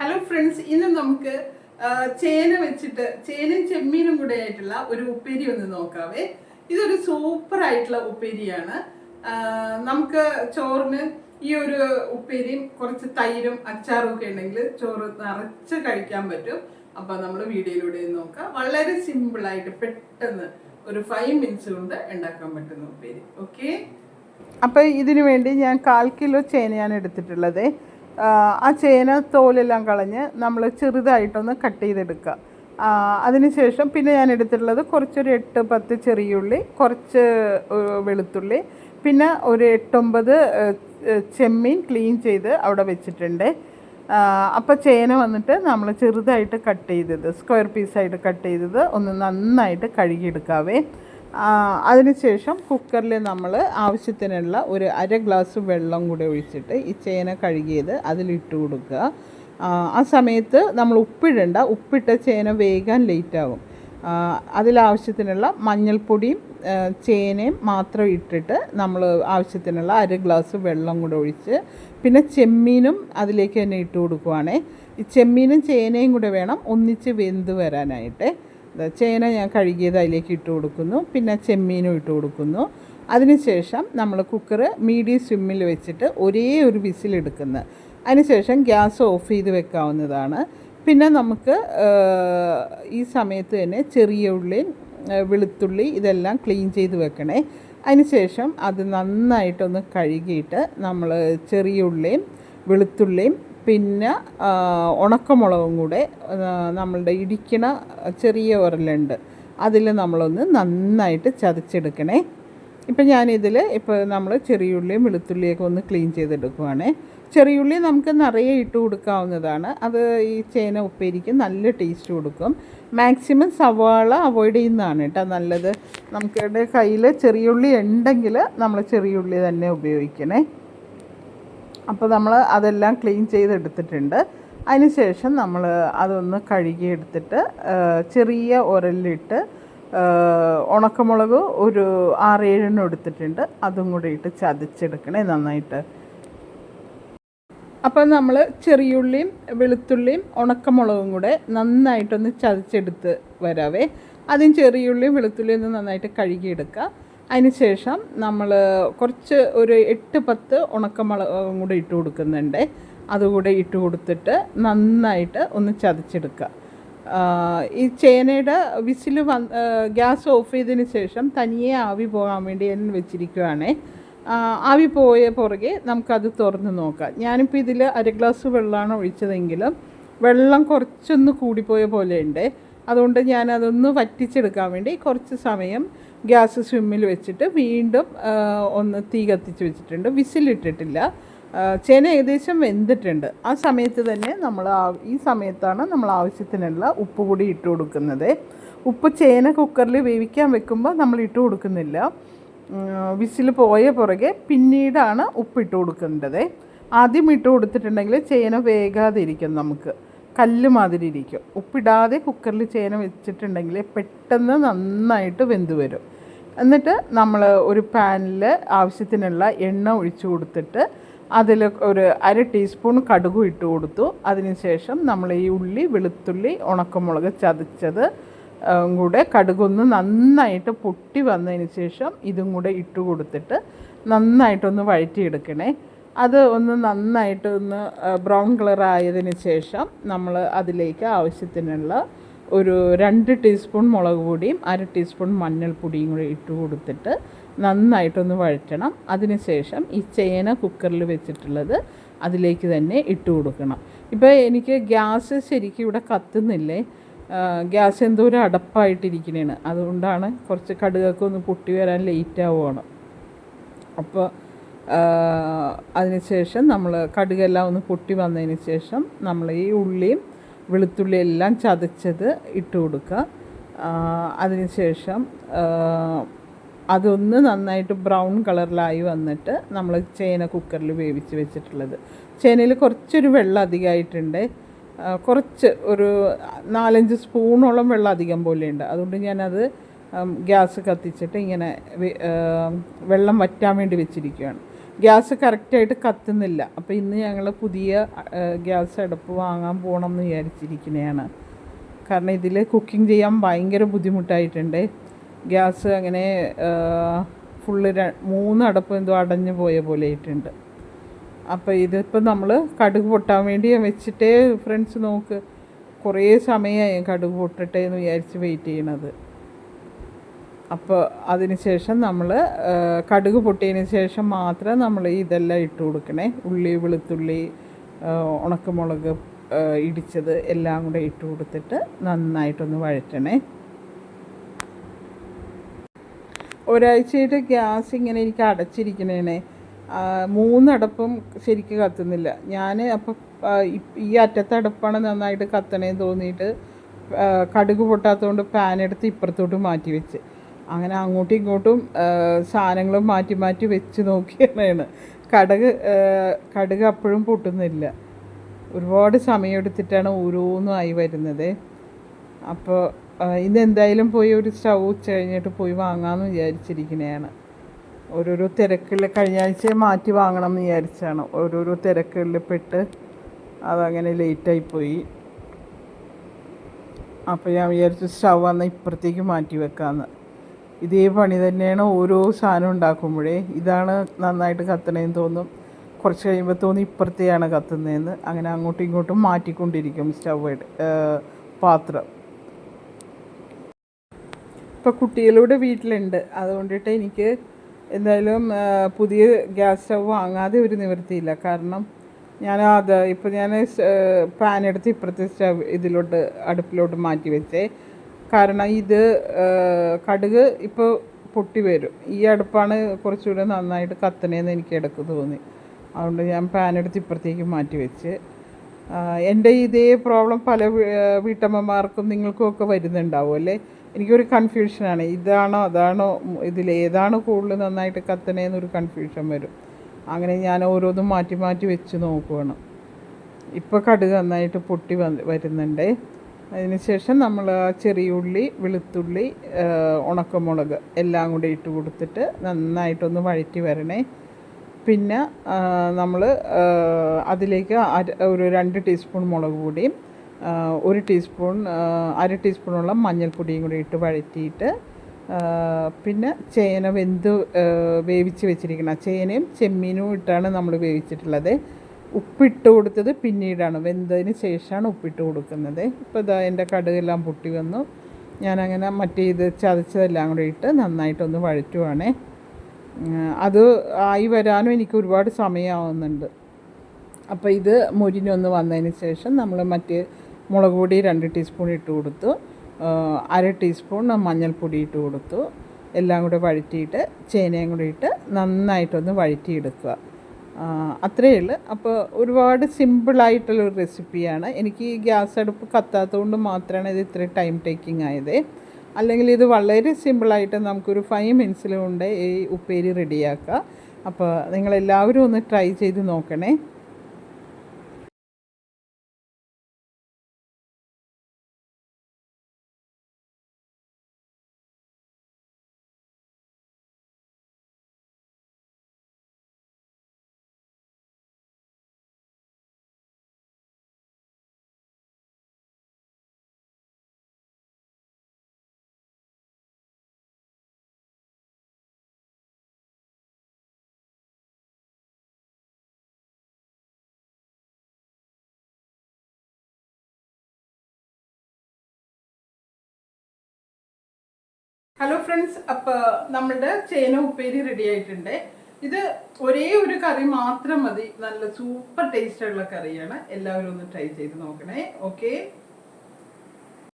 Hello friends ഇന്ന് നമുക്ക് ചേന വെച്ചിട്ട് ചേനയും ചെമ്മീനും കൂടെ ആയിട്ടുള്ള ഒരു ഉപ്പേരി ഒന്ന് നോക്കാവേ. ഇതൊരു സൂപ്പർ ആയിട്ടുള്ള ഉപ്പേരിയാണ്. നമുക്ക് ചോറിന് ഈ ഒരു ഉപ്പേരിയും കുറച്ച് തൈരും അച്ചാറും ഒക്കെ ഉണ്ടെങ്കിൽ ചോറ് നിറച്ച് കഴിക്കാൻ പറ്റും. അപ്പൊ നമ്മൾ വീഡിയോയിലൂടെ നോക്കാം. വളരെ സിമ്പിളായിട്ട് പെട്ടെന്ന് ഒരു ഫൈവ് മിനിറ്റ്സ് കൊണ്ട് ഉണ്ടാക്കാൻ പറ്റുന്ന ഉപ്പേരി. ഓക്കെ അപ്പോൾ ഇതിനു വേണ്ടി ഞാൻ കാൽ കിലോ ചേനയാണ് എടുത്തിട്ടുള്ളത്. ആ, ചേന തോലെല്ലാം കളഞ്ഞ് നമ്മൾ ചെറുതായിട്ടൊന്ന് കട്ട് ചെയ്തെടുക്കുക. അതിനുശേഷം പിന്നെ ഞാൻ എടുത്തിട്ടുള്ളത് കുറച്ചൊരു എട്ട് പത്ത് ചെറിയുള്ളി കുറച്ച് വെളുത്തുള്ളി പിന്നെ ഒരു എട്ടൊമ്പത് ചെമ്മീൻ ക്ലീൻ ചെയ്ത് അവിടെ വെച്ചിട്ടുണ്ട്. അപ്പോൾ ചേന വന്നിട്ട് നമ്മൾ ചെറുതായിട്ട് കട്ട് ചെയ്തത് സ്ക്വയർ പീസായിട്ട് കട്ട് ചെയ്തത് ഒന്ന് നന്നായിട്ട് കഴുകിയെടുക്കാവേ. അതിനുശേഷം കുക്കറിൽ നമ്മൾ ആവശ്യത്തിനുള്ള ഒരു അര ഗ്ലാസ് വെള്ളം കൂടെ ഒഴിച്ചിട്ട് ഈ ചേന കഴുകിയത് അതിലിട്ട് കൊടുക്കുക. ആ, സമയത്ത് നമ്മൾ ഉപ്പിടണ്ട ഉപ്പിട്ട ചേന വേഗം ലേറ്റാകും അതിലാവശ്യത്തിനുള്ള മഞ്ഞൾപ്പൊടിയും ചേനയും മാത്രം ഇട്ടിട്ട് നമ്മൾ ആവശ്യത്തിനുള്ള അര ഗ്ലാസ് വെള്ളം കൂടെ ഒഴിച്ച് പിന്നെ ചെമ്മീനും അതിലേക്ക് തന്നെ ഇട്ട് കൊടുക്കുവാണേ. ഈ ചെമ്മീനും ചേനയും കൂടെ വേണം ഒന്നിച്ച് വെന്ത് വരാനായിട്ട്. ചേന ഞാൻ കഴുകിയത് അതിലേക്ക് ഇട്ട് കൊടുക്കുന്നു. പിന്നെ ചെമ്മീനും ഇട്ട് കൊടുക്കുന്നു. അതിനുശേഷം നമ്മൾ കുക്കർ മീഡിയം സ്വിമ്മിൽ വെച്ചിട്ട് ഒരേ ഒരു വിസിലെടുക്കുന്നത് അതിനുശേഷം ഗ്യാസ് ഓഫ് ചെയ്ത് വെക്കാവുന്നതാണ്. പിന്നെ നമുക്ക് ഈ സമയത്ത് തന്നെ ചെറിയ ഉള്ളി വെളുത്തുള്ളി ഇതെല്ലാം ക്ലീൻ ചെയ്ത് വെക്കണേ. അതിനുശേഷം അത് നന്നായിട്ടൊന്ന് കഴുകിയിട്ട് നമ്മൾ ചെറിയ ഉള്ളിയും വെളുത്തുള്ളിയും പിന്നെ ഉണക്കമുളകും കൂടെ നമ്മളുടെ ഇടിക്കണ ചെറിയ ഉരലുണ്ട് അതിൽ നമ്മളൊന്ന് നന്നായിട്ട് ചതച്ചെടുക്കണേ. ഇപ്പം ഞാനിതിൽ ഇപ്പോൾ നമ്മൾ ചെറിയുള്ളിയും വെളുത്തുള്ളിയൊക്കെ ഒന്ന് ക്ലീൻ ചെയ്തെടുക്കുവാണേ. ചെറിയുള്ളി നമുക്ക് നിറയെ ഇട്ട് കൊടുക്കാവുന്നതാണ്. അത് ഈ ചേന ഉപ്പേരിക്ക് നല്ല ടേസ്റ്റ് കൊടുക്കും. മാക്സിമം സവാള അവോയ്ഡ് ചെയ്യുന്നതാണ് കേട്ടോ നല്ലത്. നമുക്കിവിടെ കയ്യിൽ ചെറിയുള്ളി ഉണ്ടെങ്കിൽ നമ്മൾ ചെറിയുള്ളി തന്നെ ഉപയോഗിക്കണേ. അപ്പോൾ നമ്മൾ അതെല്ലാം ക്ലീൻ ചെയ്തെടുത്തിട്ടുണ്ട്. അതിനുശേഷം നമ്മൾ അതൊന്ന് കഴുകിയെടുത്തിട്ട് ചെറിയ ഉരലിലിട്ട് ഉണക്കമുളക് ഒരു ആറേഴെണ്ണം എടുത്തിട്ടുണ്ട്. അതും കൂടി ഇട്ട് ചതച്ചെടുക്കണേ നന്നായിട്ട്. അപ്പോൾ നമ്മൾ ചെറിയുള്ളിയും വെളുത്തുള്ളിയും ഉണക്കമുളകും കൂടെ നന്നായിട്ടൊന്ന് ചതച്ചെടുത്ത് വരാവേ. ആദ്യം ചെറിയുള്ളിയും വെളുത്തുള്ളിയും ഒന്ന് നന്നായിട്ട് കഴുകിയെടുക്കുക അതിനുശേഷം നമ്മൾ കുറച്ച് ഒരു എട്ട് പത്ത് ഉണക്കമുളകും കൂടെ ഇട്ട് കൊടുക്കുന്നുണ്ട്. അതുകൂടെ ഇട്ട് കൊടുത്തിട്ട് നന്നായിട്ട് ഒന്ന് ചതച്ചെടുക്കുക ഈ ചേനയുടെ വിസിൽ വന്ന് ഗ്യാസ് ഓഫ് ചെയ്തതിന് ശേഷം തനിയെ ആവി പോകാൻ വേണ്ടി ഞാൻ വെച്ചിരിക്കുകയാണേ ആവി പോയ പുറകെ നമുക്കത് തുറന്ന് നോക്കാം. ഞാനിപ്പോൾ ഇതിൽ അര ഗ്ലാസ് വെള്ളമാണ് ഒഴിച്ചതെങ്കിലും വെള്ളം കുറച്ചൊന്ന് കൂടിപ്പോയ പോലെയുണ്ട് അതുകൊണ്ട് ഞാൻ ഞാനതൊന്ന് വറ്റിച്ചെടുക്കാൻ വേണ്ടി കുറച്ച് സമയം ഗ്യാസ് സ്വിമ്മിൽ വെച്ചിട്ട് വീണ്ടും ഒന്ന് തീ കത്തിച്ച് വെച്ചിട്ടുണ്ട്. വിസിലിട്ടിട്ടില്ല. ചേന ഏകദേശം വെന്തിട്ടുണ്ട്. ആ സമയത്ത് തന്നെ നമ്മൾ ഈ സമയത്താണ് നമ്മൾ ആവശ്യത്തിനുള്ള ഉപ്പ് കൂടി ഇട്ട് കൊടുക്കുന്നത്. ഉപ്പ് ചേന കുക്കറിൽ വേവിക്കാൻ വെക്കുമ്പോൾ നമ്മൾ ഇട്ട് കൊടുക്കുന്നില്ല. വിസിൽ പോയ പുറകെ പിന്നീടാണ് ഉപ്പ് ഇട്ട് കൊടുക്കേണ്ടത്. ആദ്യം ഇട്ട് കൊടുത്തിട്ടുണ്ടെങ്കിൽ ചേന വേകാതിരിക്കും നമുക്ക്. കല്ല് മാതിരി ഇരിക്കും ഉപ്പിടാതെ കുക്കറിൽ ചേന വെച്ചിട്ടുണ്ടെങ്കിൽ പെട്ടെന്ന് നന്നായിട്ട് വെന്ത് വരും. എന്നിട്ട് നമ്മൾ ഒരു പാനിൽ ആവശ്യത്തിനുള്ള എണ്ണ ഒഴിച്ചു കൊടുത്തിട്ട് അതിൽ ഒരു അര ടീസ്പൂൺ കടുക് ഇട്ട് കൊടുത്തു. അതിനുശേഷം നമ്മൾ ഈ ഉള്ളി വെളുത്തുള്ളി ഉണക്കമുളക് ചതച്ചത് കൂടെ കടുകൊന്ന് നന്നായിട്ട് പൊട്ടി വന്നതിന് ശേഷം ഇതും കൂടെ ഇട്ട് കൊടുത്തിട്ട് നന്നായിട്ടൊന്ന് വഴറ്റിയെടുക്കണേ. അത് ഒന്ന് നന്നായിട്ട് ഒന്ന് ബ്രൗൺ കളർ ആയതിന് ശേഷം നമ്മൾ അതിലേക്ക് ആവശ്യത്തിനുള്ള ഒരു രണ്ട് ടീസ്പൂൺ മുളക് പൊടിയും അര ടീസ്പൂൺ മഞ്ഞൾപ്പൊടിയും കൂടി ഇട്ട് കൊടുത്തിട്ട് നന്നായിട്ടൊന്ന് വഴറ്റണം. അതിനുശേഷം ഈ ചേന കുക്കറിൽ വെച്ചിട്ടുള്ളത് അതിലേക്ക് തന്നെ ഇട്ട് കൊടുക്കണം. ഇപ്പോൾ എനിക്ക് ഗ്യാസ് ശരിക്കും ഇവിടെ കത്തുന്നില്ലേ? ഗ്യാസ് എന്തോ ഒരു അടപ്പായിട്ടിരിക്കണേണ്. അതുകൊണ്ടാണ് കുറച്ച് കടുകൊക്കെ ഒന്ന് പൊട്ടി വരാൻ ലേറ്റ് ആവുകയാണ് അപ്പോൾ അതിനുശേഷം നമ്മൾ കടുകെല്ലാം ഒന്ന് പൊട്ടി വന്നതിന് ശേഷം നമ്മൾ ഈ ഉള്ളിയും വെളുത്തുള്ളിയും എല്ലാം ചതച്ചത് ഇട്ട് കൊടുക്കുക. അതിനുശേഷം അതൊന്ന് നന്നായിട്ട് ബ്രൗൺ കളറിലായി വന്നിട്ട് നമ്മൾ ചേന കുക്കറിൽ വേവിച്ച് വെച്ചിട്ടുള്ളത്. ചേനയിൽ കുറച്ചൊരു വെള്ളം അധികമായിട്ടുണ്ട്. കുറച്ച് ഒരു നാലഞ്ച് സ്പൂണോളം വെള്ളം അധികം പോലെ ഉണ്ട് അതുകൊണ്ട് ഞാനത് ഗ്യാസ് കത്തിച്ചിട്ട് ഇങ്ങനെ വെള്ളം വറ്റാൻ വേണ്ടി വെച്ചിരിക്കുകയാണ്. ഗ്യാസ് കറക്റ്റായിട്ട് കത്തുന്നില്ല. അപ്പോൾ ഇന്ന് ഞങ്ങൾ പുതിയ ഗ്യാസ് അടുപ്പ് വാങ്ങാൻ പോകണം എന്ന് വിചാരിച്ചിരിക്കുന്നതാണ് കാരണം ഇതിൽ കുക്കിംഗ് ചെയ്യാൻ ഭയങ്കര ബുദ്ധിമുട്ടായിട്ടുണ്ട്. ഗ്യാസ് അങ്ങനെ ഫുള്ള് മൂന്ന് അടപ്പ് എന്തോ അടഞ്ഞു പോയ പോലെ ആയിട്ടുണ്ട്. അപ്പോൾ ഇതിപ്പോൾ നമ്മൾ കടുക് പൊട്ടാൻ വേണ്ടി വെച്ചിട്ടേ ഫ്രണ്ട്സ് നോക്ക് കുറേ സമയമായി കടുക് പൊട്ടട്ടെ എന്ന് വിചാരിച്ച് വെയിറ്റ് ചെയ്യണത്. അപ്പോൾ അതിന് ശേഷം നമ്മൾ കടുക് പൊട്ടിയതിന് ശേഷം മാത്രം നമ്മൾ ഇതെല്ലാം ഇട്ട് കൊടുക്കണേ. ഉള്ളി വെളുത്തുള്ളി ഉണക്കമുളക് ഇടിച്ചത് എല്ലാം കൂടെ ഇട്ട് കൊടുത്തിട്ട് നന്നായിട്ടൊന്ന് വഴറ്റണേ. ഒരാഴ്ചയായിട്ട് ഗ്യാസ് ഇങ്ങനെ എനിക്ക് അടച്ചിരിക്കണേനെ. മൂന്നടപ്പും ശരിക്ക് കത്തുന്നില്ല. ഞാൻ അപ്പം ഈ അറ്റത്തെ അടുപ്പാണ് നന്നായിട്ട് കത്തണേന്ന് തോന്നിയിട്ട് കടുക് പൊട്ടാത്തതുകൊണ്ട് പാൻ എടുത്ത് ഇപ്പുറത്തോട്ട് മാറ്റി വെച്ച്. അങ്ങനെ അങ്ങോട്ടും ഇങ്ങോട്ടും സാധനങ്ങൾ മാറ്റി മാറ്റി വെച്ച് നോക്കിയാണ് കടക് കടുക് അപ്പോഴും പൊട്ടുന്നില്ല. ഒരുപാട് സമയമെടുത്തിട്ടാണ് ഓരോന്നും ആയി വരുന്നത്. അപ്പോൾ ഇന്ന് എന്തായാലും പോയി ഒരു സ്റ്റൗ ഉച്ച കഴിഞ്ഞിട്ട് പോയി വാങ്ങാമെന്ന് വിചാരിച്ചിരിക്കുന്നതാണ് ഓരോരോ തിരക്കുകളിൽ കഴിഞ്ഞ ആഴ്ച മാറ്റി വാങ്ങണം എന്ന് വിചാരിച്ചാണ് ഓരോരോ തിരക്കുകളിൽ പെട്ട് അതങ്ങനെ ലേറ്റായി പോയി. അപ്പോൾ ഞാൻ വിചാരിച്ചു സ്റ്റൗ അന്ന് ഇപ്പുറത്തേക്ക് മാറ്റി വെക്കാമെന്ന് ഇതേ പണി തന്നെയാണ് ഓരോ സാധനം ഉണ്ടാക്കുമ്പോഴേ. ഇതാണ് നന്നായിട്ട് കത്തണേന്ന് തോന്നും. കുറച്ച് കഴിയുമ്പോൾ തോന്നി ഇപ്പുറത്തെയാണ് കത്തുന്നതെന്ന് അങ്ങനെ അങ്ങോട്ടും ഇങ്ങോട്ടും മാറ്റിക്കൊണ്ടിരിക്കും സ്റ്റവ് പാത്രം. ഇപ്പോൾ കുട്ടികളുടെ വീട്ടിലുണ്ട്. അതുകൊണ്ടിട്ട് എനിക്ക് എന്തായാലും പുതിയ ഗ്യാസ് സ്റ്റവ് വാങ്ങാതെ ഒരു നിവൃത്തിയില്ല. കാരണം ഞാൻ അത് ഇപ്പോൾ ഞാൻ പാൻ എടുത്ത് ഇപ്പുറത്തെ സ്റ്റവ് ഇതിലോട്ട് അടുപ്പിലോട്ട് മാറ്റി വെച്ചേ. കാരണം ഇത് കടുക് ഇപ്പോൾ പൊട്ടി വരും. ഈ അടുപ്പാണ് കുറച്ചുകൂടെ നന്നായിട്ട് കത്തണേന്ന് എനിക്ക് ഇടയ്ക്ക് തോന്നി. അതുകൊണ്ട് ഞാൻ പാൻ എടുത്ത് ഇപ്പുറത്തേക്ക് മാറ്റി വെച്ച്. എന്റെ ഇതേ പ്രോബ്ലം പല വീട്ടമ്മമാർക്കും നിങ്ങൾക്കും ഒക്കെ വരുന്നുണ്ടാവും അല്ലേ? എനിക്കൊരു കൺഫ്യൂഷനാണ് ഇതാണോ അതാണോ ഏതാണ് കൂടുതൽ നന്നായിട്ട് കത്തണേന്നൊരു കൺഫ്യൂഷൻ വരും. അങ്ങനെ ഞാൻ ഓരോന്നും മാറ്റി മാറ്റി വെച്ച് നോക്കുവാണ്. ഇപ്പോൾ കടുക് നന്നായിട്ട് പൊട്ടി വരുന്നുണ്ട്. അതിനുശേഷം നമ്മൾ ആ ചെറിയ ഉള്ളി വെളുത്തുള്ളി ഉണക്കമുളക് എല്ലാം കൂടി ഇട്ട് കൊടുത്തിട്ട് നന്നായിട്ടൊന്ന് വഴറ്റി വരണേ. പിന്നെ നമ്മൾ അതിലേക്ക് ഒരു രണ്ട് ടീസ്പൂൺ മുളക് പൊടിയും ഒരു ടീസ്പൂൺ അര ടീസ്പൂണുള്ള മഞ്ഞൾപ്പൊടിയും കൂടി ഇട്ട് വഴറ്റിയിട്ട് പിന്നെ ചേന വെന്ത് വേവിച്ച് വെച്ചിരിക്കണം. ചേനയും ചെമ്മീനും ഇട്ടാണ് നമ്മൾ വേവിച്ചിട്ടുള്ളത്. ഉപ്പിട്ട് കൊടുത്തത് പിന്നീടാണ്. വെന്തതിന് ശേഷമാണ് ഉപ്പിട്ട് കൊടുക്കുന്നത്. ഇപ്പോൾ ഇതാ എന്റെ കടുകെല്ലാം പൊട്ടി വന്നു. ഞാനങ്ങനെ മറ്റേ ഇത് ചതച്ചതെല്ലാം കൂടെ ഇട്ട് നന്നായിട്ടൊന്ന് വഴറ്റുവാണേ. അത് ആയി വരാനും എനിക്ക് ഒരുപാട് സമയമാവുന്നുണ്ട് അപ്പോൾ ഇത് മുരിഞ്ഞൊന്ന് വന്നതിന് ശേഷം നമ്മൾ മറ്റ് മുളക് പൊടി രണ്ട് ടീസ്പൂൺ ഇട്ട് കൊടുത്തു. അര ടീസ്പൂൺ മഞ്ഞൾപ്പൊടി ഇട്ട് കൊടുത്തു. എല്ലാം കൂടെ വഴറ്റിയിട്ട് ചേനയും കൂടി ഇട്ട് നന്നായിട്ടൊന്ന് വഴറ്റിയെടുക്കുക. അത്രയേ ഉള്ളൂ. അപ്പോൾ ഒരുപാട് സിമ്പിളായിട്ടുള്ളൊരു റെസിപ്പിയാണ് എനിക്ക് ഈ ഗ്യാസ് അടുപ്പ് കത്താത്തതുകൊണ്ട് മാത്രമാണ് ഇത് ഇത്ര ടൈം ടേക്കിംഗ് ആയത്. അല്ലെങ്കിൽ ഇത് വളരെ സിമ്പിളായിട്ട് നമുക്കൊരു ഫൈവ് മിനിറ്റ്സിൽ കൊണ്ട് ഈ ഉപ്പേരി റെഡിയാക്കുക അപ്പോൾ നിങ്ങളെല്ലാവരും ഒന്ന് ട്രൈ ചെയ്ത് നോക്കണേ. ഹലോ ഫ്രണ്ട്സ് അപ്പോൾ നമ്മുടെ ചേന ഉപ്പേരി റെഡി ആയിട്ടുണ്ട്. ഇത് ഒരേ ഒരു കറി മാത്രം മതി. നല്ല സൂപ്പർ ടേസ്റ്റ് ഉള്ള കറിയാണ്. എല്ലാവരും ഒന്ന് ട്രൈ ചെയ്ത് നോക്കണേ. ഓക്കെ